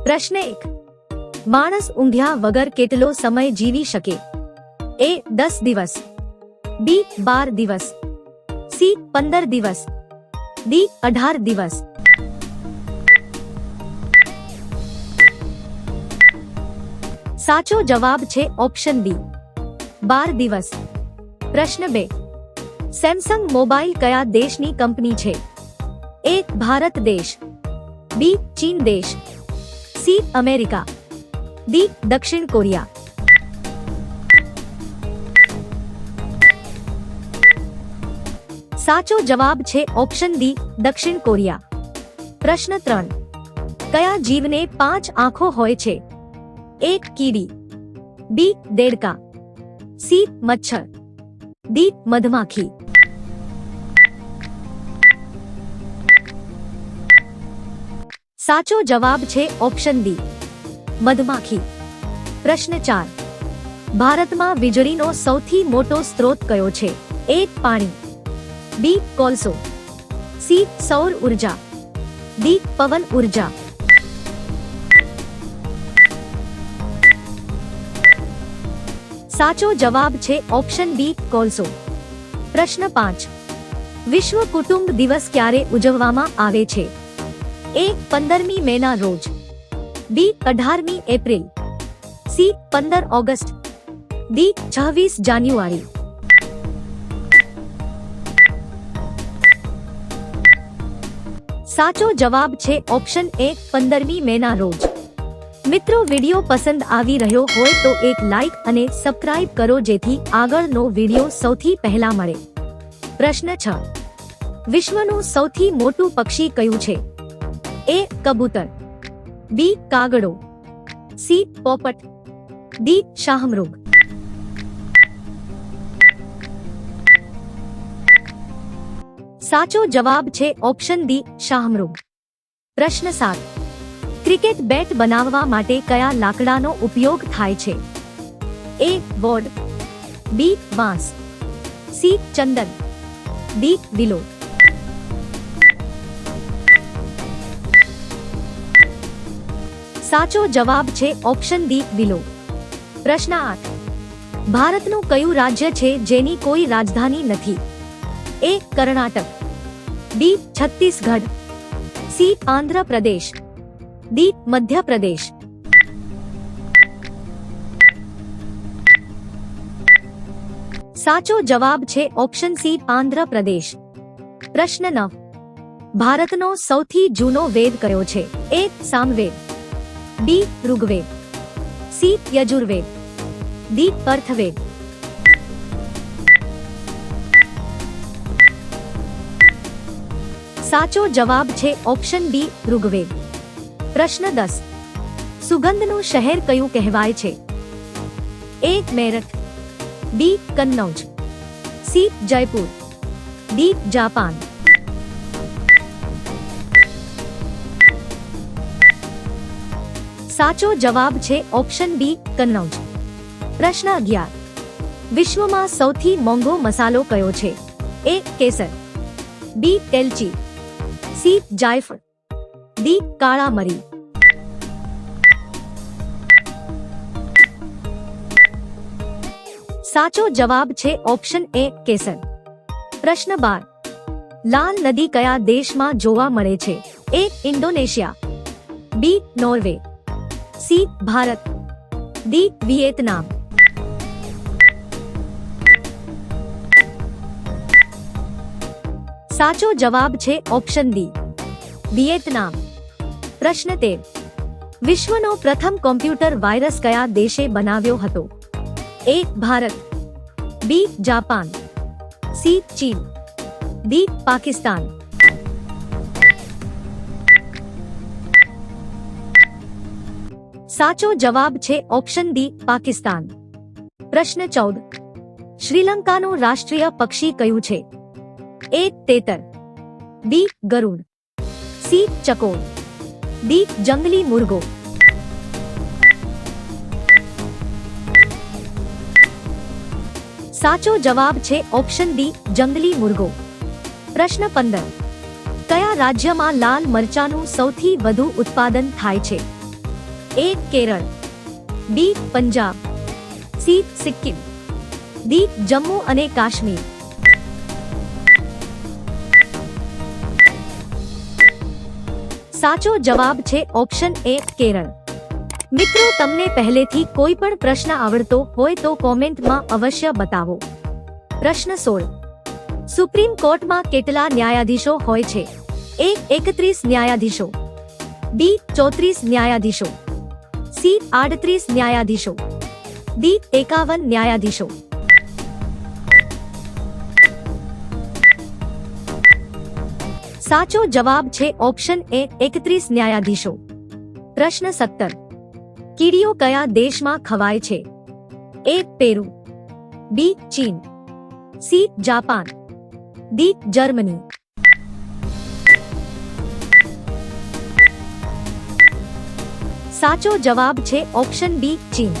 પ્રશ્ન એક માણસ ઊંઘ્યા વગર કેટલો સમય જીવી શકે એ દસ દિવસ બી બાર દિવસ સી પંદર દિવસ ડી અઢાર દિવસ સાચો જવાબ છે ઓપ્શન બી બાર દિવસ પ્રશ્ન બે સેમસંગ મોબાઈલ કયા દેશની કંપની છે એ ભારત દેશ બી ચીન દેશ સી અમેરિકા ડી દક્ષિણ કોરિયા સાચો જવાબ છે ઓપ્શન ડી દક્ષિણ કોરિયા પ્રશ્ન ત્રણ કયા જીવને પાંચ આંખો હોય છે એક કીડી બી દેડકા સી મચ્છર ડી મધમાખી સાચો જવાબ છે ઓપ્શન ડી. મધમાખી. પ્રશ્ન ચાર. ભારતમાં વીજળીનો સૌથી મોટો સ્ત્રોત કયો છે? એ, પાણી. બી, કોલસો. સી, સૌર ઊર્જા. ડી, પવન ઊર્જા. સાચો જવાબ છે ઓપ્શન બી કોલસો. પ્રશ્ન પાંચ. વિશ્વ કુટુંબ દિવસ ક્યારે ઉજવવામાં આવે છે? એ પંદરમી મેના રોજ. બી અઢારમી એપ્રિલ. સી પંદર ઓગસ્ટ. ડી છવ્વીસ જાન્યુઆરી. સાચો જવાબ છે ઓપ્શન એ પંદરમી મેના રોજ. મિત્રો વીડિયો પસંદ આવી રહ્યો હોય તો એક લાઈક અને સબસ્ક્રાઇબ કરો જેથી આગળનો વીડિયો સૌથી પહેલા મળે. પ્રશ્ન છ. વિશ્વનું સૌથી મોટું પક્ષી કયું છે? એ કબૂતર બી કાગડો સી પોપટ ડી શાહમૃગ સાચો જવાબ છે ઓપ્શન ડી શાહમૃગ પ્રશ્ન સાત ક્રિકેટ બેટ બનાવવા માટે કયા લાકડાનો ઉપયોગ થાય છે એ બોર્ડ બી વાંસ સી ચંદન ડી વિલો સાચો જવાબ છે ઓપ્શન ડી વિલો. પ્રશ્ન આઠ. ભારતનું કયું રાજ્ય છે જેની કોઈ રાજધાની નથી? A Karnataka, B Chhattisgarh, C Andhra Pradesh D Madhya Pradesh. સાચો જવાબ છે ઓપ્શન સી આંધ્ર પ્રદેશ પ્રશ્ન નવ. ભારતનો સૌથી જૂનો વેદ કયો છે? A Samaveda. B Rigveda C Yajurveda D Atharvaveda સાચો જવાબ છે ઓપ્શન બી ઋગ્વેદ પ્રશ્ન દસ સુગંધનું શહેર કયું કહેવાય છે A Meerut B Kannauj C Jaipur D Japan સાચો જવાબ છે ઓપ્શન બી, કન્નૌજ. પ્રશ્ન અગિયાર. વિશ્વમાં સૌથી મોંઘો મસાલો કયો છે? એ, કેસર. બી, તેલચી. સી, જાયફળ. ડી, કાળા મરી. સાચો જવાબ છે ઓપ્શન એ, કેસર. પ્રશ્ન બાર. લાલ નદી કયા દેશમાં જોવા મળે છે? A, Indonesia. B, Norway. C Bharat D Vietnam સાચો જવાબ છે ઓપ્શન ડી વિયેતનામ પ્રશ્ન તેર વિશ્વનો પ્રથમ કોમ્પ્યુટર વાયરસ કયા દેશે બનાવ્યો હતો A Bharat B Japan C ચીન ડી પાકિસ્તાન સાચો જવાબ છે ઓપ્શન ડી, પાકિસ્તાન. પ્રશ્ન ચૌદ. શ્રીલંકાનું રાષ્ટ્રીય પક્ષી કયું છે? એ, તેતર. બી, ગરુડ. સી, ચકોર. ડી, જંગલી મુર્ગો. સાચો જવાબ છે ઓપ્શન ડી, જંગલી મુર્ગો. પ્રશ્ન પંદર. કયા રાજ્યમાં લાલ મરચાનું સૌથી વધુ ઉત્પાદન થાય છે? A Kerala B Punjab C Sikkim D Jammu અને કાશ્મીર સાચો જવાબ છે ઓપ્શન એ કેરળ મિત્રો, તમને પહેલેથી કોઈ પણ પ્રશ્ન આવડતો હોય તો કોમેન્ટમાં અવશ્ય બતાવો. પ્રશ્ન સોળ. સુપ્રીમ કોર્ટમાં કેટલા ન્યાયાધીશો હોય છે? એ એકત્રીસ ન્યાયાધીશો. બી ચોત્રીસ ન્યાયાધીશો. સી આડત્રીસ ન્યાયાધીશો ડી એકાવન ન્યાયાધીશો સાચો જવાબ છે ઓપ્શન એ એકત્રીસ ન્યાયાધીશો પ્રશ્ન સત્તર કીડીઓ કયા દેશમાં ખવાય છે એ પેરુ બી ચીન સી જાપાન ડી જર્મની સાચો જવાબ છે ઓપ્શન બી, ચીન.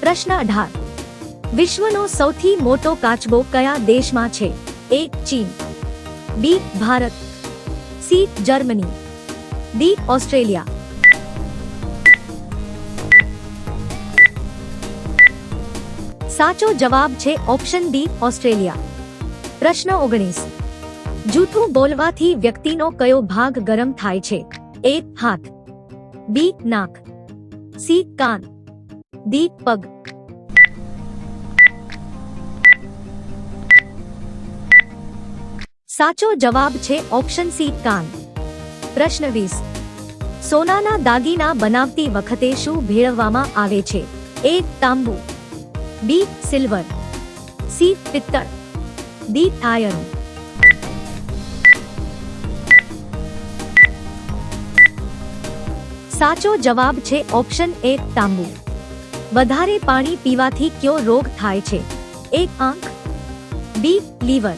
પ્રશ્ન અઢાર. વિશ્વનો સૌથી મોટો કાચબો કયા દેશમાં છે? એ, ચીન. B, Bharat. C, Germany. D, Australia. સાચો જવાબ છે ઓપ્શન ડી ઓસ્ટ્રેલિયા. પ્રશ્ન ઓગણીસ. જૂઠું બોલવાથી વ્યક્તિનો કયો ભાગ ગરમ થાય છે? એ, હાથ. બી નાક સી કાન ડી પગ સાચો જવાબ છે ઓપ્શન સી કાન પ્રશ્ન વીસ સોનાના દાગીના બનાવતી વખતે શું ભેળવવામાં આવે છે એ તાંબુ બી સિલ્વર સી પિત્તળ ડી આયર્ન સાચો જવાબ છે ઓપ્શન એ તાંબુ. વધારે પાણી પીવાથી કયો રોગ થાય છે? એ આંખ, બી લીવર,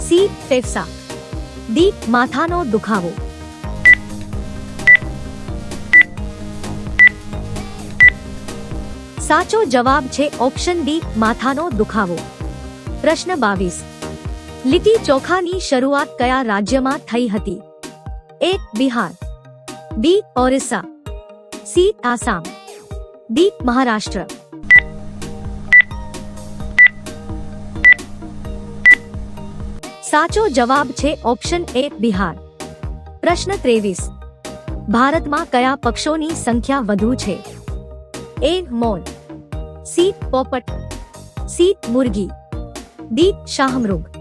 સી ફેફસા, ડી માથાનો દુખાવો. સાચો જવાબ છે ઓપ્શન ડી માથાનો દુખાવો. પ્રશ્ન બાવીસ. લીટી ચોખાની શરૂઆત કયા રાજ્યમાં થઈ હતી? A Bihar B Orissa C Assam D Maharashtra સાચો જવાબ છે ઓપ્શન એ બિહાર પ્રશ્ન ત્રેવીસ ભારતમાં કયા પક્ષોની સંખ્યા વધુ છે એ મોર સી પોપટ સી મુરગી ડી શાહમૃગ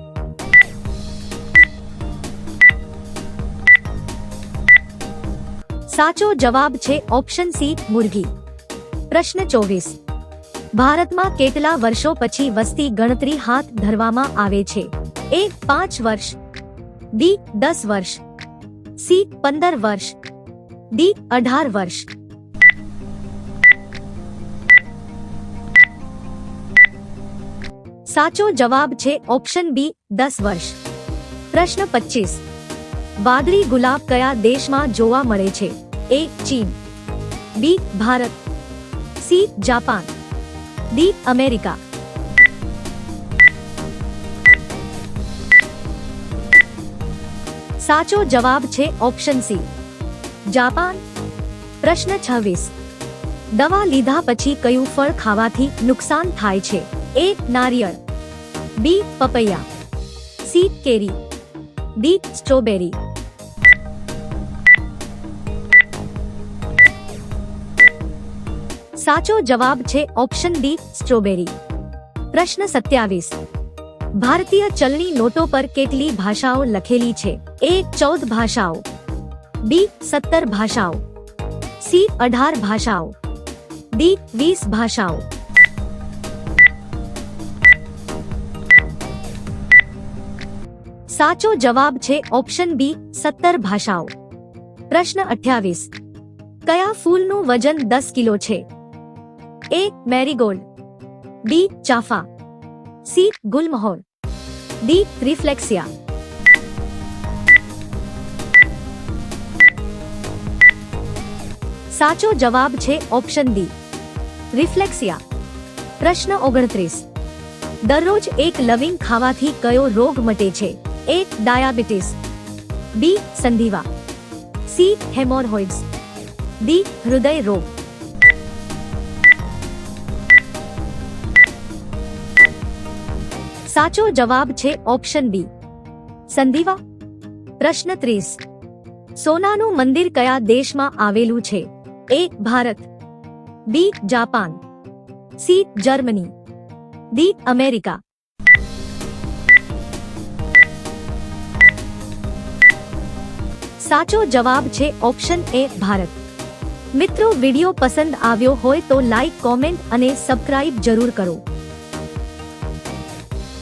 સાચો જવાબ છે ઓપ્શન સી મુરગી પ્રશ્ન ચોવીસ. ભારતમાં કેટલા વર્ષો પછી વસ્તી ગણતરી હાથ ધરવામાં આવે છે? એ, પાંચ વર્ષ. ડી દસ વર્ષ. સી, પંદર વર્ષ. ડી, અઢાર વર્ષ. સાચો જવાબ છે ઓપ્શન બી, દસ વર્ષ. પ્રશ્ન પચીસ. વાદળી ગુલાબ કયા દેશમાં જોવા મળે છે? એ ચીન B Bharat C Japan D America સાચો જવાબ છે ઓપ્શન સી જાપાન. પ્રશ્ન છવ્વીસ. દવા લીધા પછી કયું ફળ ખાવાથી નુકસાન થાય છે? એ નારિયેળ. બી પપૈયા. સી કેરી. D strawberry. સાચો જવાબ છે ઓપ્શન ડી, સ્ટ્રોબેરી. પ્રશ્ન સત્યાવીસ. ભારતીય ચલણી નોટો પર કેટલી ભાષાઓ લખેલી છે? એ, ચૌદ ભાષાઓ. બી, સત્તર ભાષાઓ. સી, અઢાર ભાષાઓ. ડી, વીસ ભાષાઓ. સાચો જવાબ છે ઓપ્શન બી, સત્તર ભાષાઓ. પ્રશ્ન અઠ્યાવીસ. કયા ફૂલનું વજન દસ કિલો છે? એ મેરીગોલ્ડ બી ચાફા સી ગુલમહોર ડી રિફ્લેક્સિયા સાચો જવાબ છે ઓપ્શન ડી રિફ્લેક્સિયા પ્રશ્ન ઓગણત્રીસ દરરોજ એક લવિંગ ખાવાથી કયો રોગ મટે છે એ ડાયાબિટીસ બી સંધિવા સી હેમોરહોઇડ્સ ડી હૃદય રોગ સાચો જવાબ છે ઓપ્શન બી. સંધિવા. પ્રશ્ન ત્રીસ. સોનાનું મંદિર કયા દેશમાં આવેલું છે? A, Bharat. B, Japan. C, Germany. D, America. સાચો જવાબ છે ઓપ્શન એ, ભારત. મિત્રો, વિડિયો પસંદ આવ્યો હોય તો લાઈક, કોમેન્ટ અને સબસ્ક્રાઇબ જરૂર કરો.